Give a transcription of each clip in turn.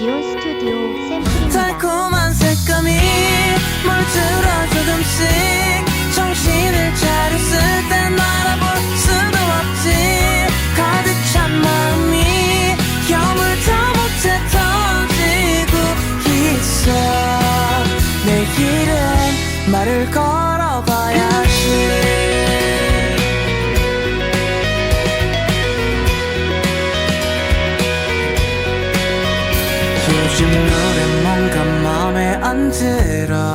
지온 스튜디오 샘플입니다. 달콤한 색감이 물들어 조금씩 정신을 차렸을 땐 알아볼 수도 없지. 가득 찬 마음이 여물다 못해 터지고 있어. 내일은 말을 걸어봐야지 안 들어.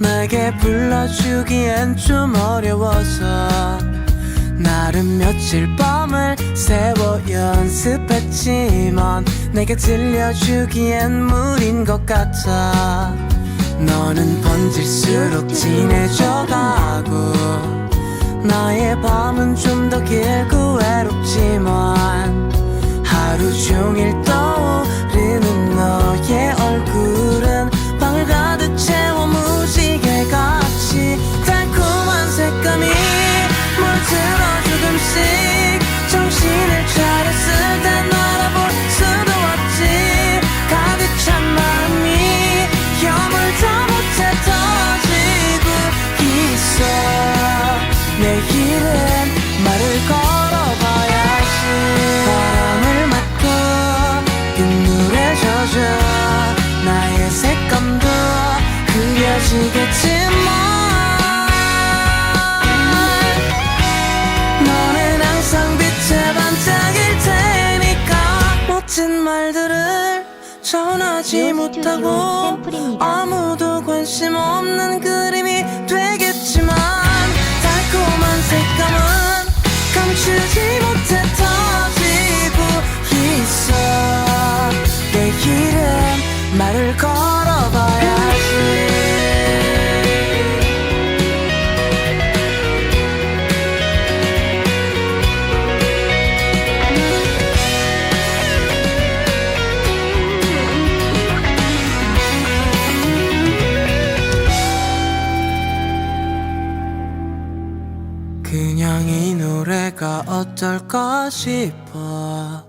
내게 불러주기엔 좀 어려워서 나름 며칠 밤을 새워 연습했지만 내게 들려주기엔 무린 것 같아. 너는 번질수록 진해져가고 나의 밤은 좀 더 길고 외롭지만 하루 종일 떠 흐려지겠지만 너는 항상 빛에 반짝일 테니까 멋진 말들을 전하지 못하고. 아무도 관심 없는 그림이 되겠지만 달콤한 색감은 감추지 못해 터지고 있어 내일은 말을 걸 그냥 이 노래가 어떨까 싶어